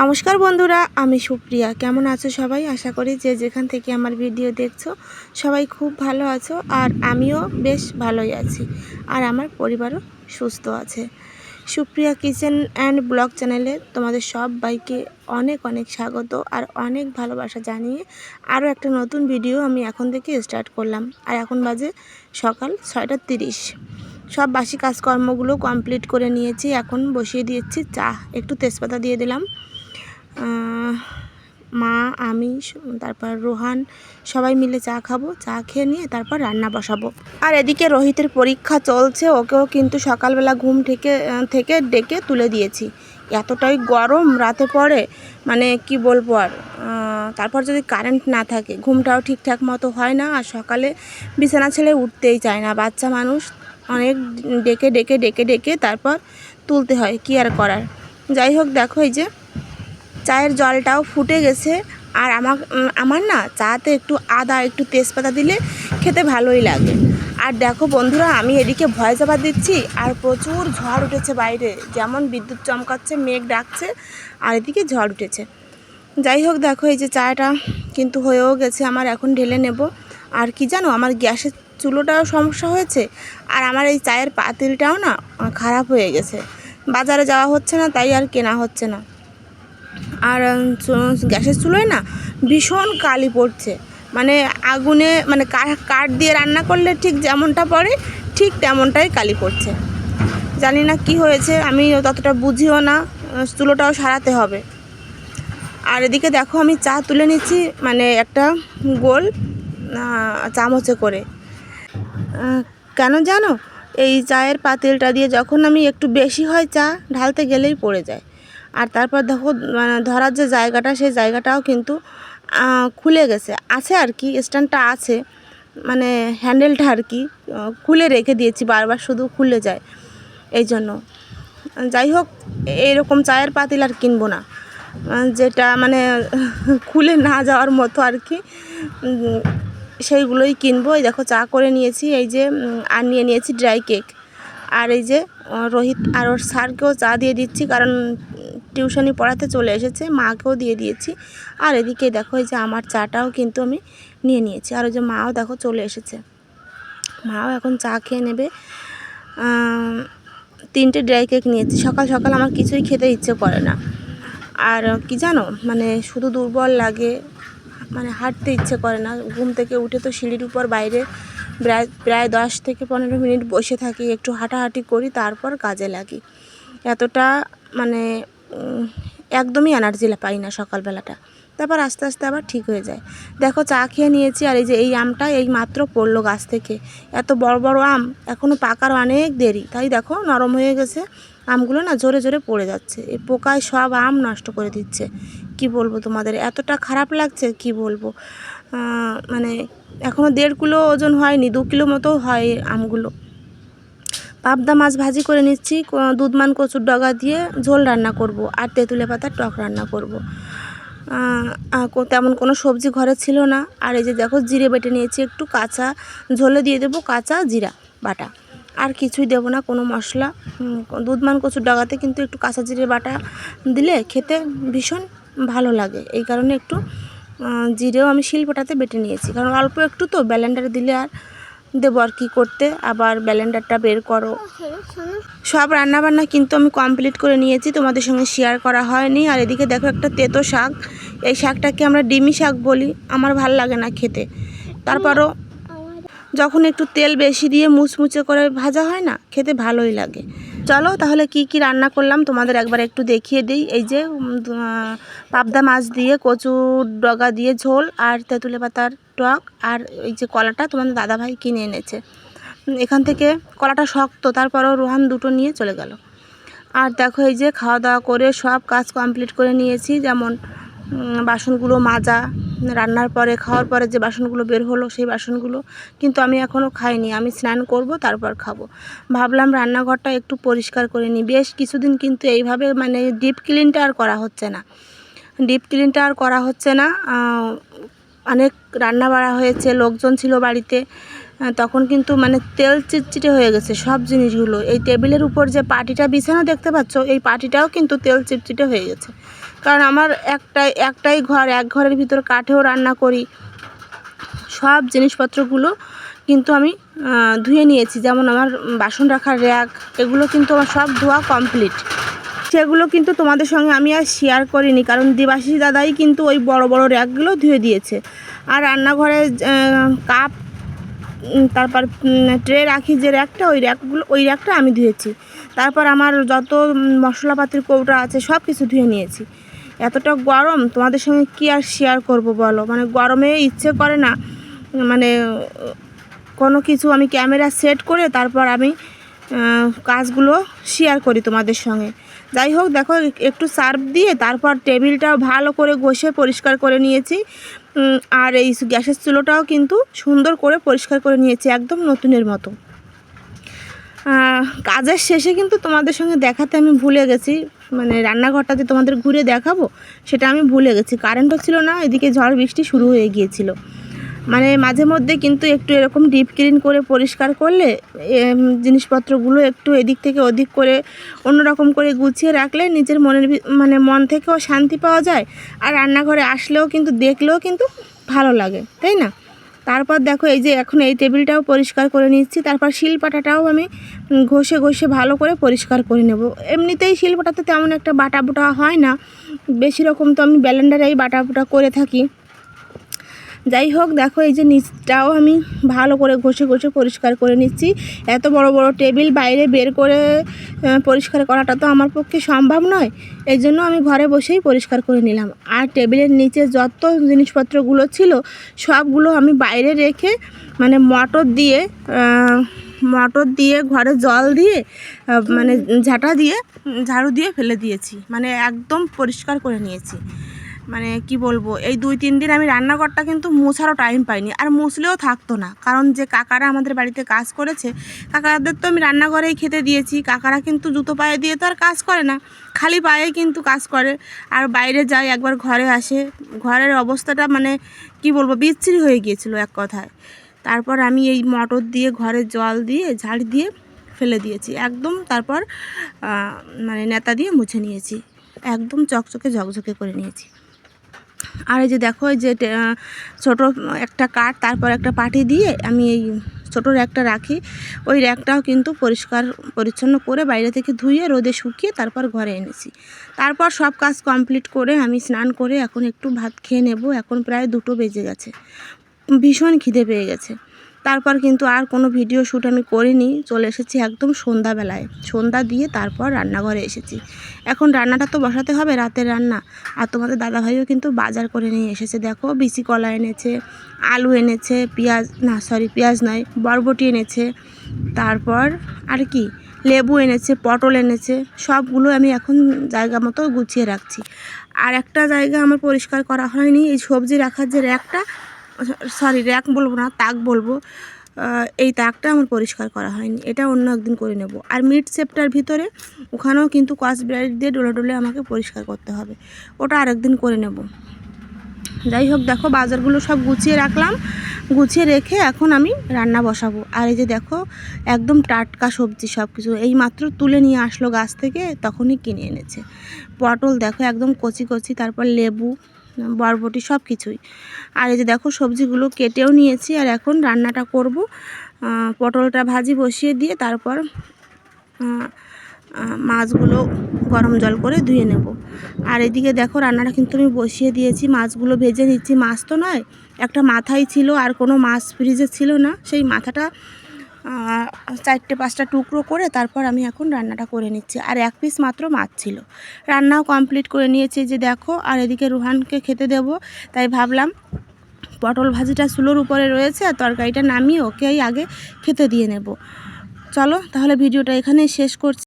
নমস্কার বন্ধুরা, আমি সুপ্রিয়া। কেমন আছো সবাই? আশা করি যে যেখান থেকে আমার ভিডিও দেখছ, সবাই খুব ভালো আছো আর আমিও বেশ ভালোই আছি আর আমার পরিবারও সুস্থ আছে। সুপ্রিয়া কিচেন অ্যান্ড ব্লগ চ্যানেলে তোমাদের সব বাইকে অনেক অনেক স্বাগত আর অনেক ভালোবাসা জানিয়ে আরও একটা নতুন ভিডিও আমি এখন থেকে স্টার্ট করলাম। আর এখন বাজে সকাল ছয়টা তিরিশ। সব বাসি কাজকর্মগুলো কমপ্লিট করে নিয়েছি, এখন বসিয়ে দিয়েছি চা। একটু তেজপাতা দিয়ে দিলাম। মা, আমি তারপর রোহান, সবাই মিলে চা খাব, চা খেয়ে নিয়ে তারপর রান্না বসাবো। আর এদিকে রোহিতের পরীক্ষা চলছে, ওকেও কিন্তু সকালবেলা ঘুম থেকে থেকে ডেকে তুলে দিয়েছি। এতটাই গরম, রাতে পড়ে মানে কি বলব আর তারপর যদি কারেন্ট না থাকে, ঘুমটাও ঠিকঠাক মতো হয় না, আর সকালে বিছানা ছেড়ে উঠতেই চায় না। বাচ্চা মানুষ অনেক ডেকে ডেকে ডেকে ডেকে তারপর তুলতে হয়, কি আর করার? যাই হোক, দেখো এই যে চায়ের জলটাও ফুটে গেছে। আর আমার আমার না চাতে একটু আদা, একটু তেজপাতা দিলে খেতে ভালোই লাগে। আর দেখো বন্ধুরা, আমি এদিকে ভয় চাপা দিচ্ছি, আর প্রচুর ঝড় উঠেছে বাইরে। যেমন বিদ্যুৎ চমকাচ্ছে, মেঘ ডাকছে, আর এদিকে ঝড় উঠেছে। যাই হোক দেখো, এই যে চাটা কিন্তু হয়েও গেছে, আমার এখন ঢেলে নেব। আর কি জানো, আমার গ্যাসের চুলোটাও সমস্যা হয়েছে, আর আমার এই চায়ের পাতিলটাও না খারাপ হয়ে গেছে। বাজারে যাওয়া হচ্ছে না, তাই আর কেনা হচ্ছে না। আর গ্যাসের চুলোয় না ভীষণ কালি পড়ছে। মানে আগুনে মানে কাঠ দিয়ে রান্না করলে ঠিক যেমনটা পড়ে, ঠিক তেমনটাই কালি পড়ছে। জানি না কি হয়েছে, আমি ততটা বুঝিও না চুলোটাও সারাতে হবে। আর এদিকে দেখো, আমি চা তুলে নিচ্ছি মানে একটা গোল চামচে করে। কেন জানো? এই চায়ের পাতিলটা দিয়ে যখন আমি একটু বেশি হয় চা, ঢালতে গেলেই পড়ে যায়। আর তারপর দেখো মানে ধরার যে জায়গাটা, সেই জায়গাটাও কিন্তু খুলে গেছে। আছে আর কি, স্ট্যান্ডটা আছে। মানে হ্যান্ডেলটা আর কি খুলে রেখে দিয়েছি, বারবার শুধু খুলে যায় এই জন্য। যাই হোক এইরকম চায়ের পাতিল আর কিনবো না। যেটা মানে খুলে না যাওয়ার মতো আর কি সেইগুলোই কিনবো। এই দেখো, চা করে নিয়েছি, এই যে আর নিয়ে নিয়েছি ড্রাই কেক। আর এই যে রোহিত আর ওর স্যারকেও চা দিয়ে দিচ্ছি, কারণ টিউশনি পড়াতে চলে এসেছে, মাকেও দিয়ে দিয়েছি। আর এদিকে দেখো, এই যে আমার চাটাও কিন্তু আমি নিয়ে নিয়েছি। আর ওই যে মাও দেখো চলে এসেছে। মাও এখন চা খেয়ে নেবে। তিনটে ড্রাই কেক নিয়েছি। সকাল সকাল আমার কিছুই খেতে ইচ্ছে করে না। আর কি জানো মানে শুধু দুর্বল লাগে মানে হাঁটতে ইচ্ছে করে না। ঘুম থেকে উঠে তো সিঁড়ির উপর বাইরে প্রায় প্রায় দশ থেকে পনেরো মিনিট বসে থাকি। একটু হাঁটাহাঁটি করি, তারপর কাজে লাগি। এতটা মানে একদমই এনার্জি পাই না সকালবেলাটা। তারপর আস্তে আস্তে আবার ঠিক হয়ে যায়। দেখো, চা খেয়ে নিয়েছি আর এই যে এই আমটা এই মাত্র পড়ল গাছ থেকে। এত বড় বড় আম এখনও পাকার অনেক দেরি। তাই দেখো, নরম হয়ে গেছে। আমগুলো না জোরে জোরে পড়ে যাচ্ছে। এই পোকায় সব আম নষ্ট করে দিচ্ছে। কি বলব তোমাদের? এতটা খারাপ লাগছে, কি বলব? মানে এখনও দেড় কিলো ওজন হয়নি, দু কিলো মতো হয় আমগুলো। পাবদা মাছ ভাজি করে নিচ্ছি দুধমান কচুর ডগা দিয়ে ঝোল রান্না করব, আর তেঁতুলে পাতার টক রান্না করব। তেমন কোনো সবজি ঘরে ছিল না। আর এই যে দেখো জিরে বেটে নিয়েছি, একটু কাঁচা ঝোলে দিয়ে দেবো কাঁচা জিরা বাটা। আর কিছুই দেবো না, কোনো মশলা দুধমান কচুর ডগাতে কিন্তু একটু কাঁচা জিরে বাটা দিলে খেতে ভীষণ ভালো লাগে। এই কারণে একটু জিরেও আমি শিল্পটাতে বেটে নিয়েছি। কারণ অল্প একটু তো, ব্যালেন্ডারে দিলে আর দেবো আর কি করতে। আবার ব্যালেন্ডারটা বের করো। সব রান্নাবান্না কিন্তু আমি কমপ্লিট করে নিয়েছি, তোমাদের সঙ্গে শেয়ার করা হয়নি। আর এদিকে দেখো একটা তেতো শাক। এই শাকটাকে আমরা ডিমি শাক বলি, আমার ভালো লাগে না খেতে। তারপরও যখন একটু তেল বেশি দিয়ে মুচমুচে করে ভাজা হয় না, খেতে ভালোই লাগে। চলো তাহলে কি কি রান্না করলাম, তোমাদের একবার একটু দেখিয়ে দিই। এই যে পাবদা মাছ দিয়ে কচুর ডগা দিয়ে ঝোল আর তেঁতুলে পাতার টক আর এই যে কলাটা তোমাদের দাদাভাই কিনে এনেছে। এখান থেকে কলাটা শক্ত, তারপরও রোহান দুটো নিয়ে চলে গেল। আর দেখো এই যে খাওয়া দাওয়া করে সব কাজ কমপ্লিট করে নিয়েছি, যেমন বাসনগুলো মাজা, রান্নার পরে, খাওয়ার পরে যে বাসনগুলো বের হলো সেই বাসনগুলো কিন্তু আমি এখনও খাইনি। আমি স্নান করব, তারপর খাব। ভাবলাম রান্নাঘরটা একটু পরিষ্কার করে নিই। বেশ কিছুদিন কিন্তু এইভাবে মানে ডিপ ক্লিনটা আর করা হচ্ছে না। ডিপ ক্লিনটা আর করা হচ্ছে না। অনেক রান্না বাড়া হয়েছে, লোকজন ছিল বাড়িতে তখন কিন্তু মানে তেল চিটচিটে হয়ে গেছে সব জিনিসগুলো। এই টেবিলের উপর যে পাটিটা বিছানো দেখতে পাচ্ছ, এই পাটিটাও কিন্তু তেল চিটচিটে হয়ে গেছে। কারণ আমার একটাই একটাই ঘর, এক ঘরের ভিতর কাঠেও রান্না করি, সব জিনিসপত্রগুলো কিন্তু আমি ধুয়ে নিয়েছি। যেমন আমার বাসন রাখার র্যাক, এগুলো কিন্তু আমার সব ধোয়া কমপ্লিট। সেগুলো কিন্তু তোমাদের সঙ্গে আমি আর শেয়ার করিনি, কারণ দিবাশিস দাদাই কিন্তু ওই বড় বড় র্যাকগুলো ধুয়ে দিয়েছে। আর রান্নাঘরে কাপ তারপর ট্রে রাখি যে র্যাকটা ওই র্যাকগুলো ওই র্যাকটা আমি ধুয়েছি। তারপর আমার যত মশলাপাতির কৌটা আছে সব কিছু ধুয়ে নিয়েছি। এতটা গরম, তোমাদের সঙ্গে কি আর শেয়ার করব বলো? মানে গরমে ইচ্ছে করে না মানে কোনো কিছু আমি ক্যামেরা সেট করে তারপর আমি কাজগুলো শেয়ার করি তোমাদের সঙ্গে। যাই হোক, দেখো, একটু সার্ফ দিয়ে তারপর টেবিলটাও ভালো করে ঘষে পরিষ্কার করে নিয়েছি। আর এই গ্যাসের চুলোটাও কিন্তু সুন্দর করে পরিষ্কার করে নিয়েছি, একদম নতুনের মতো। কাজের শেষে কিন্তু তোমাদের সঙ্গে দেখাতে আমি ভুলে গেছি মানে রান্নাঘরটা যে তোমাদের ঘুরে দেখাবো, সেটা আমি ভুলে গেছি। কারেন্টও ছিল না, এদিকে ঝড় বৃষ্টি শুরু হয়ে গিয়েছিল। মানে মাঝে মধ্যে কিন্তু একটু এরকম ডিপ ক্লিন করে পরিষ্কার করলে জিনিসপত্রগুলো একটু এদিক থেকে ওদিক করে অন্যরকম করে গুছিয়ে রাখলে নিজের মনের মানে মন থেকেও শান্তি পাওয়া যায় আর রান্নাঘরে আসলেও কিন্তু দেখলেও কিন্তু ভালো লাগে, তাই না? তারপর দেখো এই যে এখন এই টেবিলটাও পরিষ্কার করে নিচ্ছি, তারপর শিলপাটাটাও আমি ঘষে ঘষে ভালো করে পরিষ্কার করে নেব। এমনিতেই শিলপাটাতে তেমন একটা বাটা বুটা হয় না, বেশি রকম তো আমি ব্যালেন্ডারেই বাটা বুটা করে থাকি। যাই হোক, দেখো এই যে নিচটাও আমি ভালো করে ঘষে ঘষে পরিষ্কার করে নিচ্ছি। এত বড় বড় টেবিল বাইরে বের করে পরিষ্কার করাটা তো আমার পক্ষে সম্ভব নয়। এই জন্য আমি ঘরে বসেই পরিষ্কার করে নিলাম। আর টেবিলের নিচে যত জিনিসপত্রগুলো ছিল, সবগুলো আমি বাইরে রেখে মানে মটর দিয়ে মটর দিয়ে, ঘরে জল দিয়ে মানে ঝাঁটা দিয়ে, ঝাড়ু দিয়ে ফেলে দিয়েছি। মানে একদম পরিষ্কার করে নিয়েছি। মানে কি বলব, এই দুই, তিন দিন আমি রান্নাঘরটা কিন্তু মুছারও টাইম পাইনি। আর মুছলেও থাকতো না। কারণ যে কাকারা আমাদের বাড়িতে কাজ করেছে, কাকাদের তো আমি রান্নাঘরেই খেতে দিয়েছি। কাকারা কিন্তু জুতো পায়ে দিয়ে তো আর কাজ করে না। খালি পায়ে কিন্তু কাজ করে। আর বাইরে যায় একবার ঘরে আসে। ঘরের অবস্থাটা মানে কি বলব বিচ্ছিরি হয়ে গিয়েছিল এক কথায়। তারপর আমি এই মটর দিয়ে, ঘরে জল দিয়ে ঝাড় দিয়ে ফেলে দিয়েছি। একদম তারপর মানে নেতা দিয়ে মুছে নিয়েছি। একদম চকচকে ঝকঝকে করে নিয়েছি। আর এই যে দেখো যে ছোটো একটা কাঠ, তারপর একটা পাটি দিয়ে আমি এই ছোটো র্যাকটা রাখি। ওই র্যাকটাও কিন্তু পরিষ্কার, পরিচ্ছন্ন করে বাইরে থেকে ধুয়ে রোদে শুকিয়ে তারপর ঘরে এনেছি। তারপর সব কাজ কমপ্লিট করে আমি স্নান করে এখন একটু ভাত খেয়ে নেব। এখন প্রায় দুটো বেজে গেছে। ভীষণ খিদে পেয়ে গেছে। তারপর কিন্তু আর কোনো ভিডিও শ্যুট আমি করিনি, চলে এসেছি একদম সন্ধ্যাবেলায়। সন্ধ্যা দিয়ে তারপর রান্নাঘরে এসেছি। এখন রান্নাটা তো বসাতে হবে, রাতের রান্না। আর তোমাদের দাদাভাইও কিন্তু বাজার করে নিয়ে এসেছে। দেখো, বিচি কলা এনেছে, আলু এনেছে, পেঁয়াজ, না সরি পেঁয়াজ নয়, বরবটি এনেছে। তারপর আর কি, লেবু এনেছে, পটল এনেছে, সবগুলো আমি এখন জায়গা মতো গুছিয়ে রাখছি। আর একটা জায়গা আমার পরিষ্কার করা হয়নি, এই সবজি রাখার যে র্যাকটা সরি র্যাক বলব না, তাক বলব। এই তাকটা আমার পরিষ্কার করা হয়নি। এটা অন্য একদিন করে নেব। আর মিড সেপ্টার ভিতরে, ওখানেও কিন্তু কস ব্রাইট দিয়ে ডোলে ডোলে আমাকে পরিষ্কার করতে হবে। ওটা আরেকদিন করে নেব। যাই হোক, দেখো বাজারগুলো সব গুছিয়ে রাখলাম। গুছিয়ে রেখে এখন আমি রান্না বসাবো। আর এই যে দেখো, একদম টাটকা সবজি সব কিছু এই মাত্র তুলে নিয়ে আসলো গাছ থেকে, তখনই কিনে এনেছে। পটল দেখো, একদম কচি কচি, তারপর লেবু। বরবটি সব কিছুই আর এই যে দেখো, সবজিগুলো কেটেও নিয়েছি আর এখন রান্নাটা করব। পটলটা ভাজি বসিয়ে দিয়ে তারপর মাছগুলো গরম জল করে ধুয়ে নেব। আর এদিকে দেখো, রান্নাটা কিন্তু আমি বসিয়ে দিয়েছি। মাছগুলো ভেজে নিচ্ছি। মাছ তো নয়, একটা মাথাই ছিল আর কোনো মাছ ফ্রিজে ছিল না। সেই মাথাটা চারটে পাঁচটা টুকরো করে তারপর আমি এখন রান্নাটা করে নিচ্ছি। আর এক পিস মাত্র মাছ ছিল। রান্নাও কমপ্লিট করে নিয়েছি যে দেখো, আর এদিকে রুহানকে খেতে দেব। তাই ভাবলাম পটল ভাজিটা সুলোর উপরে রয়েছে, আর তরকারিটা নামিয়ে ওকেই আগে খেতে দিয়ে নেব। চলো, তাহলে ভিডিওটা এখানেই শেষ করছি।